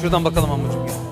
Şuradan bakalım amcım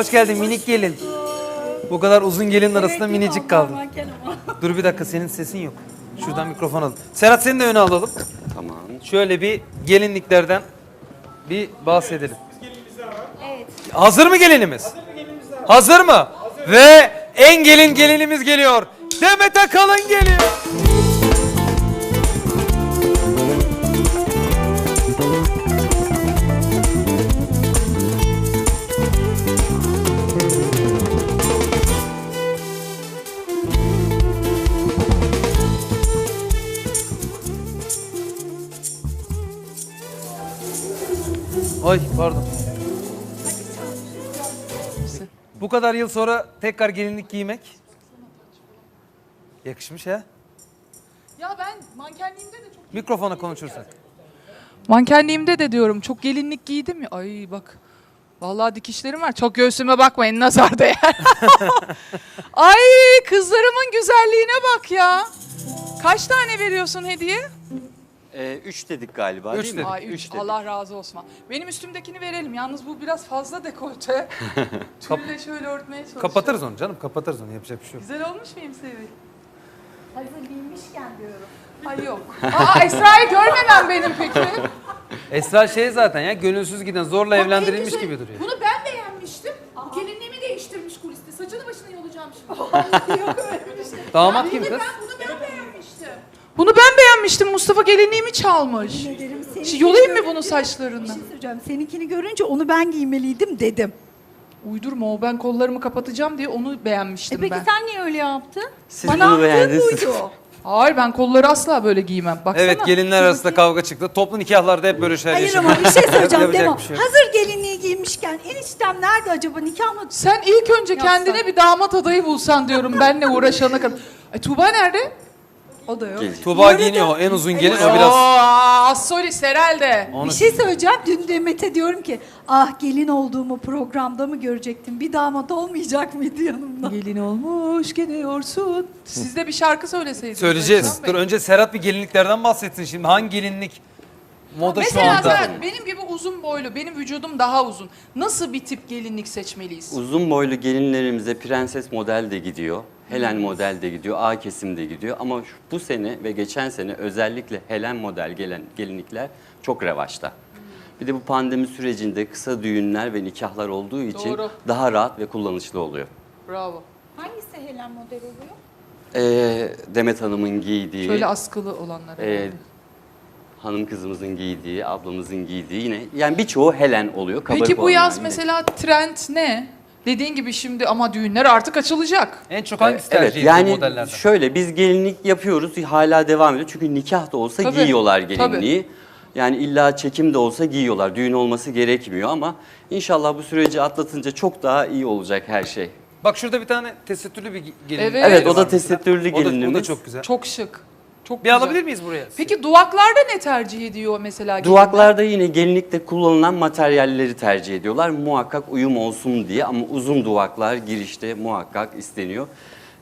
Hoş geldin minik gelin. Bu kadar uzun gelin arasında minicik kaldın. Dur bir dakika senin sesin yok. Şuradan mikrofon al. Serhat seni de öne alalım. Tamam. Şöyle bir gelinliklerden bir bahsedelim. Evet. Hazır mı gelinimiz? Hazır mı? Ve en gelin gelinimiz geliyor. Demet Akalın geliyor. Ay pardon. Bu kadar yıl sonra tekrar gelinlik giymek yakışmış ha. Ya ben mankenliğimde de çok... Mikrofona konuşursak. Mankenliğimde de diyorum çok gelinlik giydim ya. Ay bak. Vallahi dikişlerim var. Çok göğsüme bakmayın nazar değer. Ay kızlarımın güzelliğine bak ya. Kaç tane veriyorsun hediye? Ee, üç dedik galiba Üç değil mi? dedik. Ay üç. dedik. Allah razı olsun. Benim üstümdekini verelim. Yalnız bu biraz fazla dekolte. Tülle şöyle örtmeye çalışıyorum. Kapatırız onu canım kapatırız onu yapacak bir şey yok. Güzel olmuş muyum Sevil? Hazır giymişken diyorum. Ay yok. Aa Esra'yı görmemem benim peki. Esra şey zaten ya gönülsüz giden zorla evlendirilmiş güzel- gibi duruyor. Bunu ben beğenmiştim. Gelinliğimi değiştirmiş kuliste. Saçını başını yolacağım şimdi. Yok öyle bir şey. Damat kim Bunu kız? ben, bunu ben beğenmiştim. Bunu ben beğenmiştim. Mustafa gelinliğimi çalmış. Ederim. Şimdi Seninkini yolayım mı bunun saçlarını? Bir şey söyleyeceğim. Seninkini görünce onu ben giymeliydim dedim. Uydurma o ben kollarımı kapatacağım diye onu E beğenmiştim peki ben. sen niye öyle yaptın? Siz Bana bunu yaptığın beğendiniz. buydu. Hayır ben kolları asla böyle giymem. Baksana. Evet gelinler arasında kavga çıktı. Toplu nikahlarda hep böyle şeyler Hayır yaşanıyor. ama bir şey söyleyeceğim Yapacak Demo. bir şey yok. Hazır gelinliği giymişken eniştem nerede acaba nikah mı? Sen ilk önce Yapsan. kendine bir damat adayı bulsan diyorum benle uğraşana kadar. Ay Tuğba nerede? O da yok. Tuğba arada- giyiniyor en uzun gelin o biraz. Assoli Serel'de. Onu Bir şey söyleyeceğim. Dün Demet'e diyorum ki ah gelin olduğumu programda mı görecektim? Bir damat olmayacak mıydı yanımda? Gelin olmuş gidiyorsun. Siz de bir şarkı söyleseydiniz. söyleyeceğiz. Özcan Dur Bey. önce Serhat bir gelinliklerden bahsetsin şimdi. Hangi gelinlik moda şu Mesela anda? Serhat benim gibi uzun boylu, benim vücudum daha uzun. Nasıl bir tip gelinlik seçmeliyiz? Uzun boylu gelinlerimize prenses model de gidiyor. Helen model de gidiyor, A kesim de gidiyor. Ama şu- bu sene ve geçen sene özellikle Helen model gelen gelinlikler çok revaçta. Bir de bu pandemi sürecinde kısa düğünler ve nikahlar olduğu için Doğru. daha rahat ve kullanışlı oluyor. Bravo. Hangisi Helen model oluyor? Ee, Demet Hanım'ın giydiği, Şöyle askılı olanlar. e. hanım kızımızın giydiği, ablamızın giydiği yine yani birçoğu Helen oluyor. Peki kabarık bu olanlar yaz yine. mesela trend ne? Dediğin gibi şimdi ama düğünler artık açılacak. En çok hangisi Evet tercih ediliyor yani modellerden? şöyle biz gelinlik yapıyoruz hala devam ediyor. Çünkü nikah da olsa Tabii, giyiyorlar gelinliği. Yani illa çekim de olsa giyiyorlar. Düğün olması gerekmiyor ama inşallah bu süreci atlatınca çok daha iyi olacak her şey. Bak şurada bir tane tesettürlü bir gelinlik. Evet. Evet o da tesettürlü O da- O da gelinimiz. çok güzel. Çok şık. Çok Bir güzel. alabilir miyiz buraya? Peki duvaklarda ne tercih ediyor mesela? gelinler? Duvaklarda yine gelinlikte kullanılan materyalleri tercih ediyorlar. Muhakkak uyum olsun diye ama uzun duvaklar girişte muhakkak isteniyor.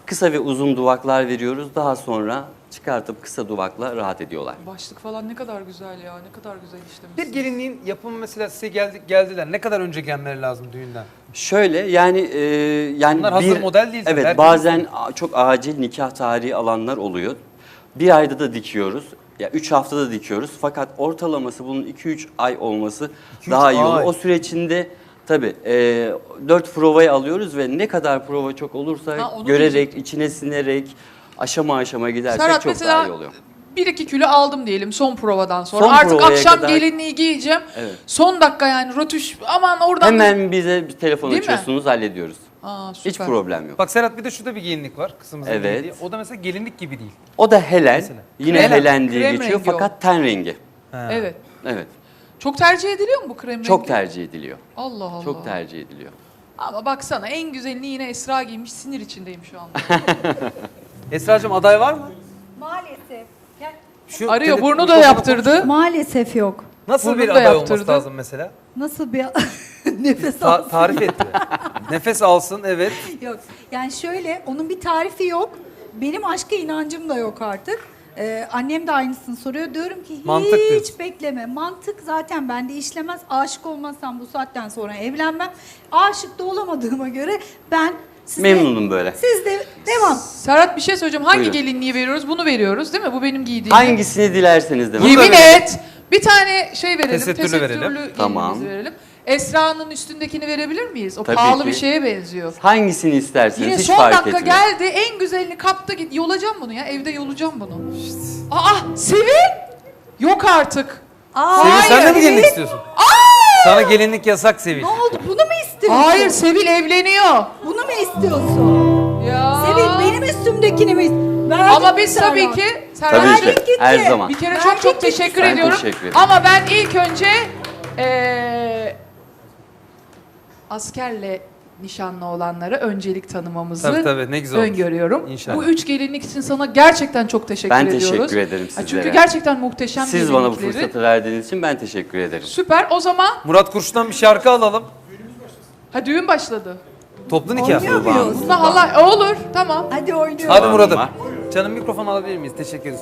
Kısa ve uzun duvaklar veriyoruz. Daha sonra çıkartıp kısa duvakla rahat ediyorlar. Başlık falan ne kadar güzel ya. Ne kadar güzel işlemiş. Bir gelinliğin yapımı mesela size geldi, geldiler. Ne kadar önce gelmeleri lazım düğünden? Şöyle yani e, yani Bunlar hazır model değil tabii, Evet herkes bazen a- çok acil nikah tarihi alanlar oluyor. Bir ayda da dikiyoruz. Ya üç haftada dikiyoruz. Fakat ortalaması bunun 2-3 ay olması İki, daha üç iyi olur. ay. O süre içinde tabii e, 4 provayı alıyoruz ve ne kadar prova çok olursa Ha, onu görerek, içine sinerek aşama aşama gidersek Serhat çok mesela daha iyi oluyor. 1-2 kilo aldım diyelim son provadan sonra. Son Artık provaya akşam kadar- gelinliği giyeceğim. Evet. Son dakika yani rötuş aman oradan. Hemen bize bir telefon Değil mi? açıyorsunuz hallediyoruz. Aa, süper. Hiç problem yok. Bak Serhat bir de şurada bir gelinlik var. Kızımızın Evet. giydiği. O da mesela gelinlik gibi değil. O da Helen. Mesela. Yine Krem- Helen diye krem geçiyor rengi o. fakat ten rengi. Ha. Evet. Evet. Çok tercih ediliyor mu bu krem Çok rengi? tercih ediliyor. Allah Allah. Çok tercih ediliyor. Ama baksana en güzelini yine Esra giymiş. Sinir içindeyim şu anda. Esra'cığım aday var mı? Maalesef. Şu Arıyor tele- burnu da yaptırdı. maalesef yok. Nasıl Burnu bir da aday olması yaptırdı. lazım mesela? Nasıl bir nefes Ta- alsın? tarif etti. Nefes alsın evet. Yok. Yani şöyle onun bir tarifi yok. Benim aşka inancım da yok artık. Ee, annem de aynısını soruyor. Diyorum ki hiç Mantık diyorsun. bekleme. Mantık zaten bende işlemez. Aşık olmazsam bu saatten sonra evlenmem. Aşık da olamadığıma göre ben size... Memnunum böyle. Siz de devam. Serhat bir şey söyleyeceğim. Hangi Buyurun. gelinliği veriyoruz? Bunu veriyoruz değil mi? Bu benim giydiğim. Hangisini dilerseniz de. Bunu Yemin et. Bir tane şey verelim. Tesettürlü Tesettürlü, verelim. Tamam. verelim. Esra'nın üstündekini verebilir miyiz? O Tabii pahalı ki. bir şeye benziyor. Hangisini isterseniz Yine hiç son fark dakika etmiyor. geldi. En güzelini kapta git. Yolacağım bunu ya. Evde yolacağım bunu. Aa Sevil. Yok artık. Aa, Sevil sen de mi gelinlik istiyorsun? Sana gelinlik yasak Sevil. Ne oldu? Bunu mu istiyorsun? Hayır Sevil evleniyor. Bunu mu istiyorsun? Ya. Sevil benim üstümdekini mi? Verdik Ama biz tabii ki Tabii Serhat ki. Verdik gitti. Her zaman. bir kere Verdik çok çok gitti. teşekkür Ben ediyorum. teşekkür ederim. Ama ben ilk önce eee, askerle nişanlı olanlara öncelik tanımamızı Tabii, tabii, ne güzel olmuş. öngörüyorum. İnşallah. Bu üç gelinlik için sana gerçekten çok teşekkür Ben ediyoruz. teşekkür ederim Ha, Çünkü sizlere. gerçekten muhteşem Siz bana bu gelinlikleri. fırsatı verdiğiniz için ben teşekkür ederim. Süper. O zaman Murat Kurşun'dan bir şarkı alalım. ha düğün başladı. Toplu nikah. Oynuyor muyuz? Allah Allah olur. Tamam. Hadi oynuyoruz. Hadi Var Murat'ım. mı? Canım mikrofon alabilir miyiz? Teşekkür ederiz.